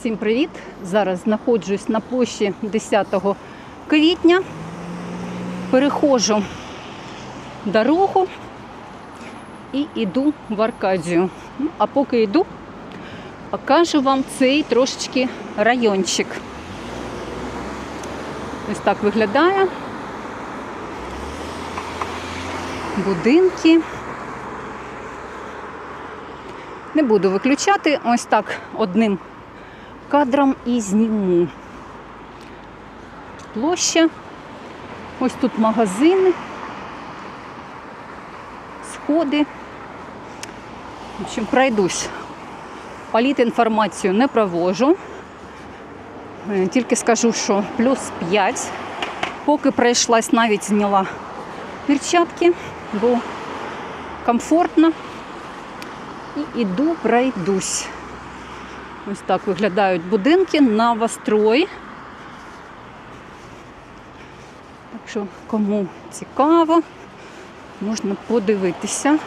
Всім привіт! Зараз знаходжусь на площі 10 квітня. Переходжу дорогу і йду в Аркадію. Ну, а поки йду, покажу вам цей трошечки райончик. Ось так виглядає. Будинки. Не буду виключати, ось так одним кадром і зніму. Площа. Ось тут магазини, сходи. В общем, пройдусь. Політінформацію не провожу. Е, Тільки скажу, що плюс 5. Поки пройшлась, навіть зняла перчатки, бо комфортно. І іду, пройдусь. Ось так виглядають будинки, новострой. Так що, кому цікаво, можна подивитися.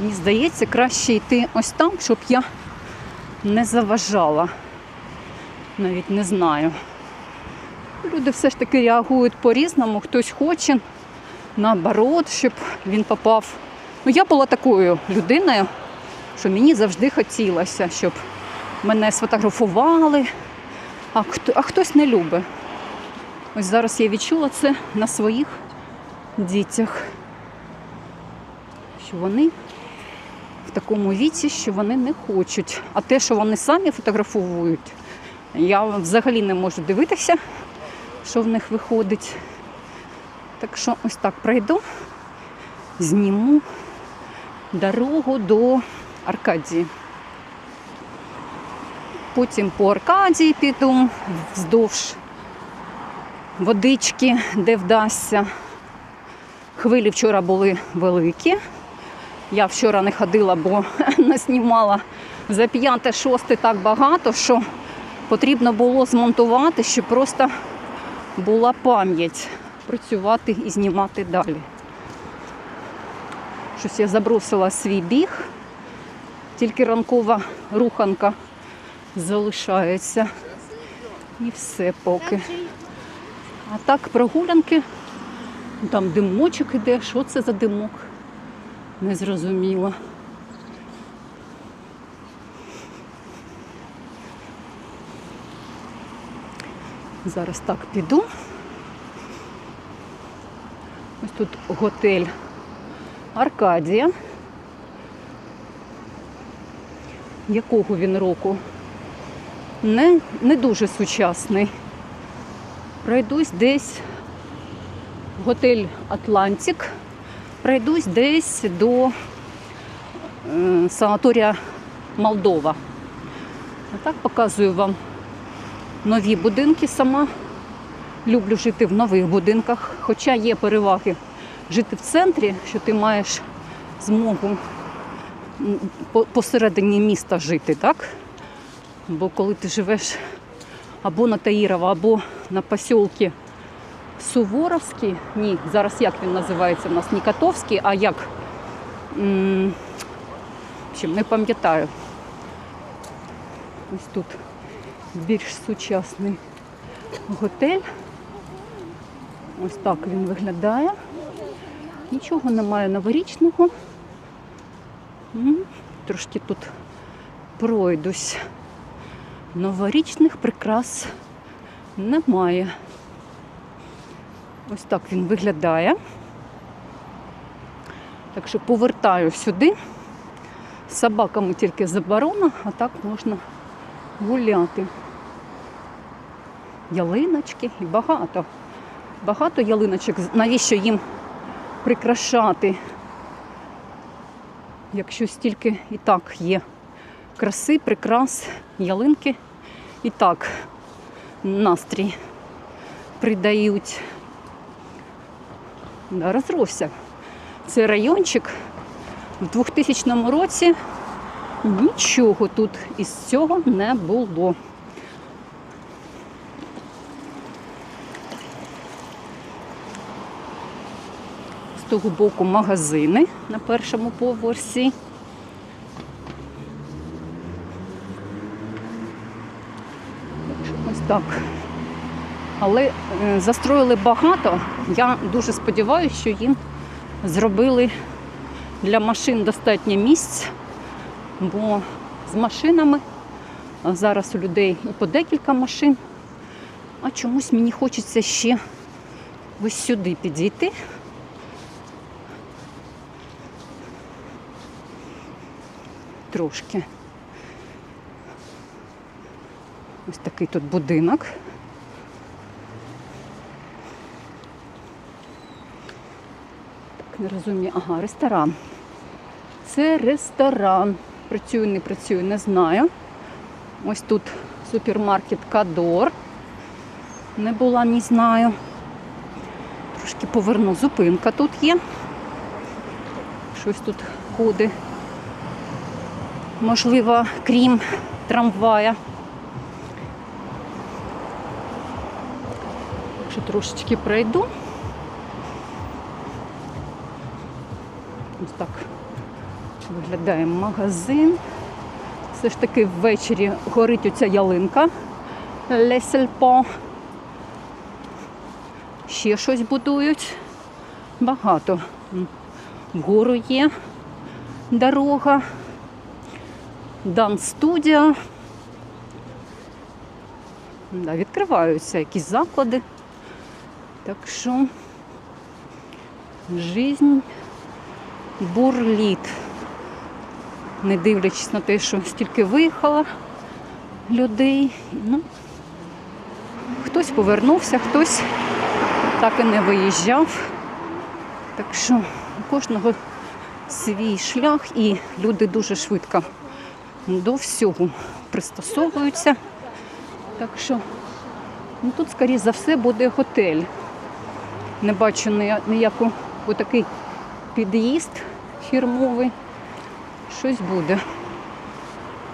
Мені здається, краще йти ось там, щоб я не заважала. Навіть не знаю. Люди все ж таки реагують по-різному, хтось хоче, наоборот, щоб він попав. Ну, я була такою людиною, що мені завжди хотілося, щоб мене сфотографували, а, хто, а хтось не любить. Ось зараз я відчула це на своїх дітях, що вони в такому віці, що вони не хочуть. А те, що вони самі фотографують, я взагалі не можу дивитися, що в них виходить. Так що ось так пройду, зніму дорогу до Аркадії. Потім по Аркадії піду вздовж водички, де вдасться. Хвилі вчора були великі. Я вчора не ходила, бо наснімала за п'яте, шосте так багато, що потрібно було змонтувати, щоб просто була пам'ять працювати і знімати далі. Щось я забросила свій біг, тільки ранкова руханка залишається. І все поки. А так прогулянки, там димочок іде. Що це за димок? Не зрозуміло. Зараз так піду. Ось тут готель Аркадія. Якого він року? Не, не дуже сучасний. Пройдусь десь в готель Атлантик. Пройдусь десь до е, санаторія Молдова. А так показую вам нові будинки сама. Люблю жити в нових будинках, хоча є переваги жити в центрі, що ти маєш змогу посередині міста жити, так? Бо коли ти живеш або на Таїрова, або на посілки Суворовський, ні, зараз як він називається у нас не Котовський, а як М, в не пам'ятаю. Ось тут більш сучасний готель. Ось так він виглядає. Нічого немає новорічного. Трошки тут пройдусь. Новорічних прикрас немає. Ось так він виглядає. Так що повертаю сюди. Собаками тільки заборона, а так можна гуляти. Ялиночки і багато. Багато ялиночок. Навіщо їм прикрашати? Якщо стільки і так є краси, прикрас, ялинки і так настрій придають. Да, розросся. Це райончик в 2000 році нічого тут із цього не було. того боку магазини на першому поверсі. Ось так. Але е, застроїли багато. Я дуже сподіваюся, що їм зробили для машин достатньо місць, бо з машинами зараз у людей і по декілька машин, а чомусь мені хочеться ще ось сюди підійти. Трошки. Ось такий тут будинок. Так, не розумію. Ага, ресторан. Це ресторан. Працюю, не працюю, не знаю. Ось тут супермаркет Кадор. Не була, не знаю. Трошки поверну. Зупинка тут є. Щось тут ходить. Можливо, крім трамвая. Ще трошечки пройду. Ось так виглядає магазин. Все ж таки ввечері горить оця ялинка Лесельпо. Ще щось будують. Багато. М, Вгору є дорога. Дан студія. Да, відкриваються якісь заклади. Так що жизнь бурліт. Не дивлячись на те, що стільки виїхало людей. Ну, хтось повернувся, хтось так і не виїжджав. Так що у кожного свій шлях і люди дуже швидко до всього пристосовуються. Так що ну, тут, скоріш за все, буде готель. Не бачу ні- ніяку отакий під'їзд фірмовий. Щось буде.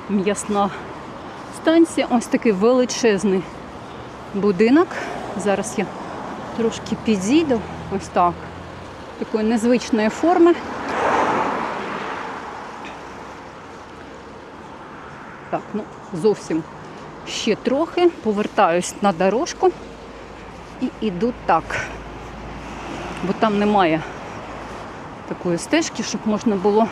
М'ясна станція. Ось такий величезний будинок. Зараз я трошки підійду. Ось так. Такої незвичної форми. Так, ну зовсім ще трохи. Повертаюсь на дорожку і йду так. Бо там немає такої стежки, щоб можна було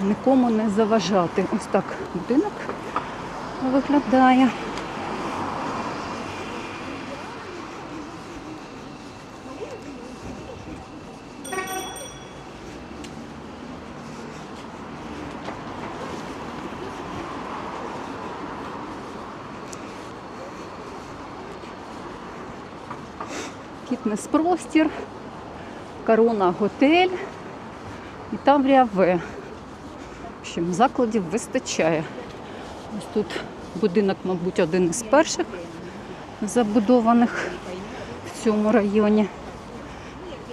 нікому не заважати. Ось так будинок виглядає. Фітнес-простір, корона готель і Таврія В. В общем, закладів вистачає. Ось тут будинок, мабуть, один із перших забудованих в цьому районі.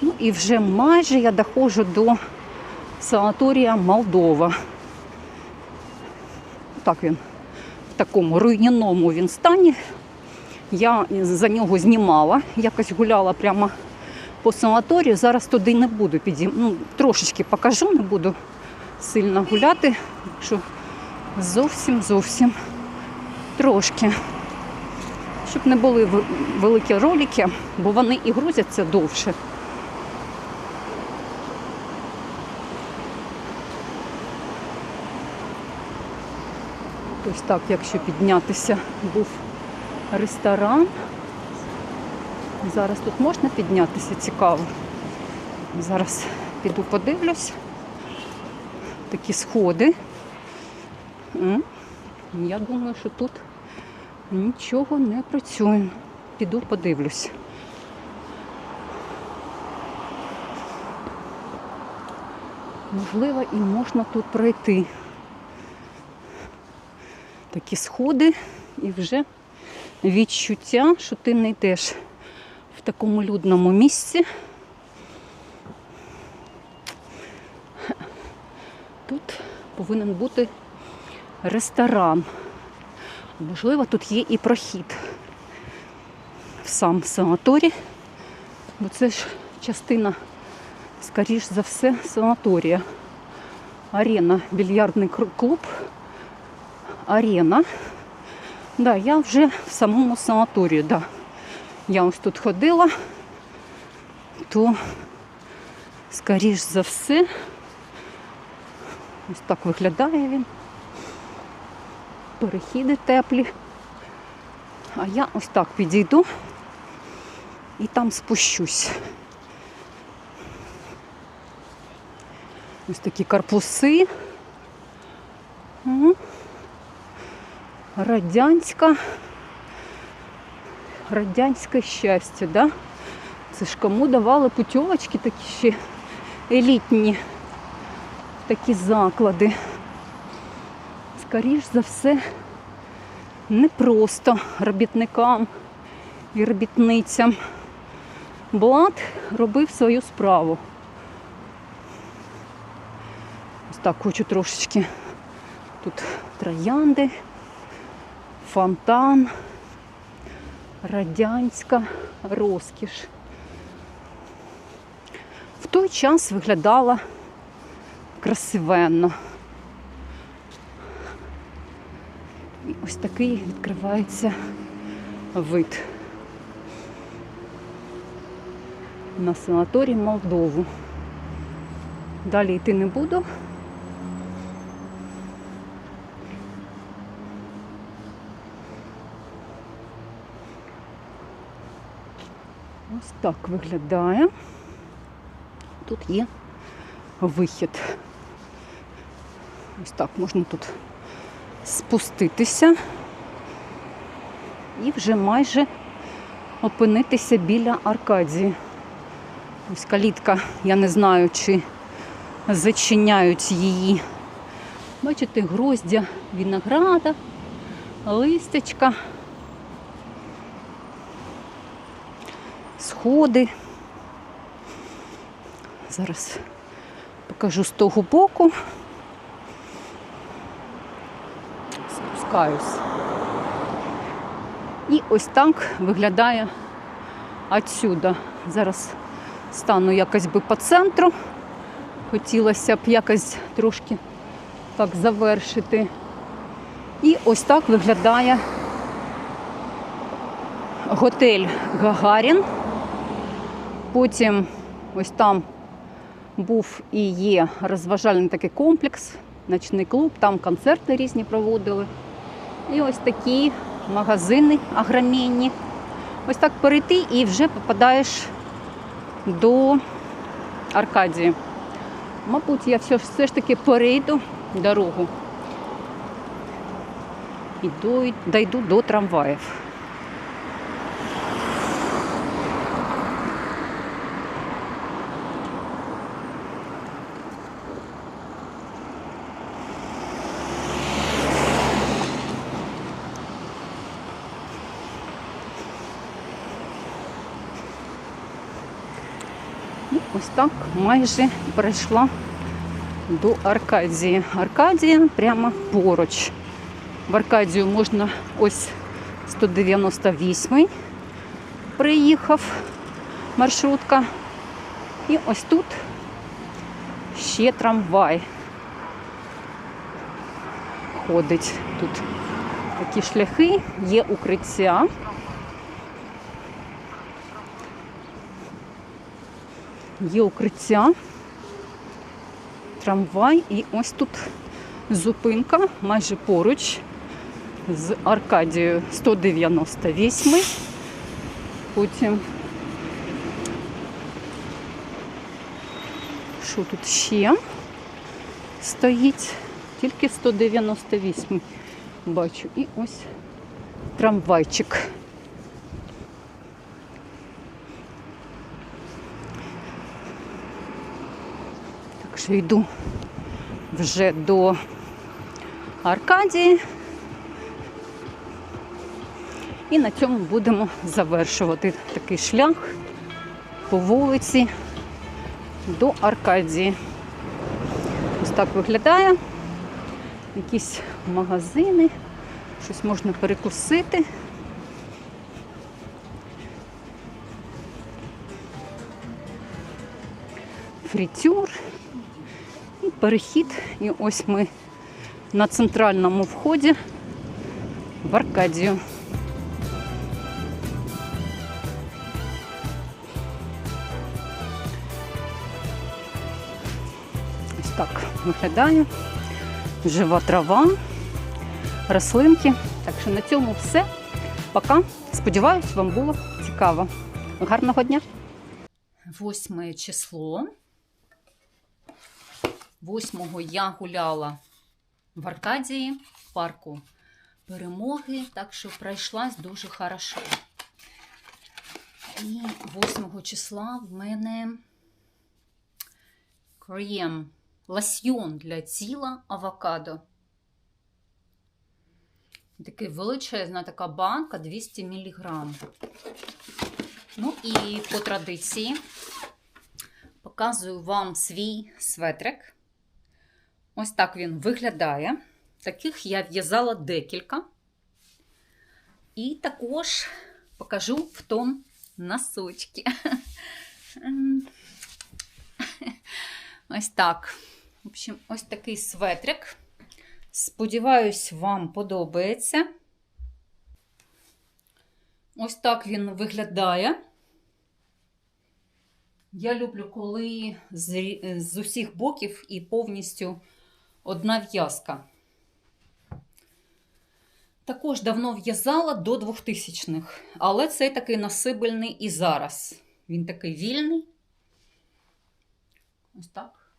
Ну і вже майже я доходжу до санаторія Молдова. Так він в такому руйняному він стані. Я за нього знімала, якось гуляла прямо по санаторію. Зараз туди не буду підійм... Ну, трошечки покажу, не буду сильно гуляти. Що зовсім зовсім трошки. Щоб не були великі ролики, бо вони і грузяться довше. Ось так, якщо піднятися, був ресторан. Зараз тут можна піднятися, цікаво. Зараз піду подивлюсь. Такі сходи. Я думаю, що тут нічого не працює. Піду подивлюсь. Можливо, і можна тут пройти. Такі сходи і вже відчуття, що ти не йдеш в такому людному місці. Тут повинен бути ресторан. Можливо, тут є і прохід в сам санаторій, бо це ж частина, скоріш за все, санаторія. Арена, більярдний клуб, арена. Да, я вже в самому санаторії, да. Я ось тут ходила, то, скоріш за все, ось так виглядає він. Перехіди теплі. А я ось так підійду і там спущусь. Ось такі корпуси. М. Радянська. Радянське щастя, да? Це ж кому давали путівочки такі ще елітні такі заклади. Скоріш за все, не просто робітникам і робітницям. Блад робив свою справу. Ось так хочу трошечки. Тут троянди, фонтан, радянська розкіш. В той час виглядала красивенно. І ось такий відкривається вид на санаторій Молдову. Далі йти не буду. Ось так виглядає. Тут є вихід. Ось так можна тут спуститися і вже майже опинитися біля Аркадії. Ось калітка, я не знаю, чи зачиняють її. Бачите, гроздя винограда, листячка, сходи. Зараз покажу з того боку. Спускаюсь. І ось так виглядає отсюда. Зараз стану якось би по центру. Хотілося б якось трошки так завершити. І ось так виглядає готель Гагарін. Потім ось там був і є розважальний такий комплекс, ночний клуб, там концерти різні проводили. І ось такі магазини агромінні. Ось так перейти і вже попадаєш до Аркадії. Мабуть, я все, все ж таки перейду дорогу і дой- дойду до трамваїв. Ось так майже прийшла до Аркадії. Аркадія прямо поруч. В Аркадію можна ось 198 приїхав маршрутка. І ось тут ще трамвай ходить. Тут такі шляхи, є укриття. Є укриття, трамвай і ось тут зупинка майже поруч з Аркадією 198. Потім що тут ще стоїть? Тільки 198 бачу. І ось трамвайчик. Що йду вже до Аркадії. І на цьому будемо завершувати такий шлях по вулиці до Аркадії. Ось так виглядає. Якісь магазини, щось можна перекусити. Фрітюр перехід. І ось ми на центральному вході в Аркадію. Ось так виглядає. Жива трава, рослинки. Так що на цьому все. Пока. Сподіваюсь, вам було цікаво. Гарного дня! Восьме число. Восьмого я гуляла в Аркадії в парку перемоги, так що пройшлась дуже хорошо. І 8 числа в мене крем лосьйон для тіла авокадо. Такий величезна така банка 200 мг. Ну і по традиції показую вам свій светрик. Ось так він виглядає. Таких я в'язала декілька. І також покажу в тон носочки. Ось так. В общем, ось такий светрик. Сподіваюсь, вам подобається. Ось так він виглядає. Я люблю, коли з усіх боків і повністю одна в'язка. Також давно в'язала до 2000-х, але цей такий насибельний і зараз. Він такий вільний. Ось так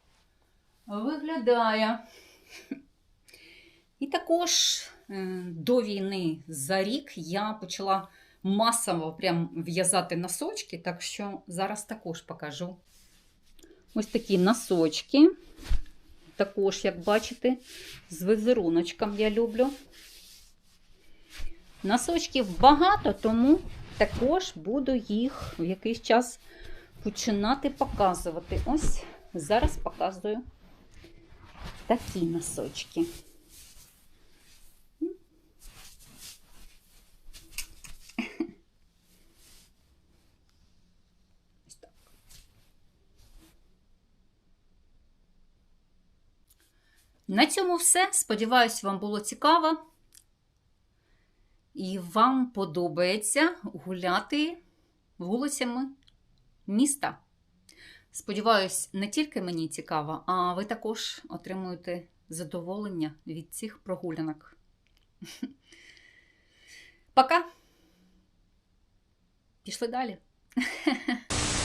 виглядає. І також е, до війни за рік я почала масово прям в'язати носочки, так що зараз також покажу. Ось такі носочки. Також, як бачите, з візеруночком я люблю. Носочків багато, тому також буду їх в якийсь час починати показувати. Ось зараз показую такі носочки. На цьому все. Сподіваюсь, вам було цікаво. І вам подобається гуляти вулицями міста. Сподіваюсь, не тільки мені цікаво, а ви також отримуєте задоволення від цих прогулянок. Пока! Пішли далі.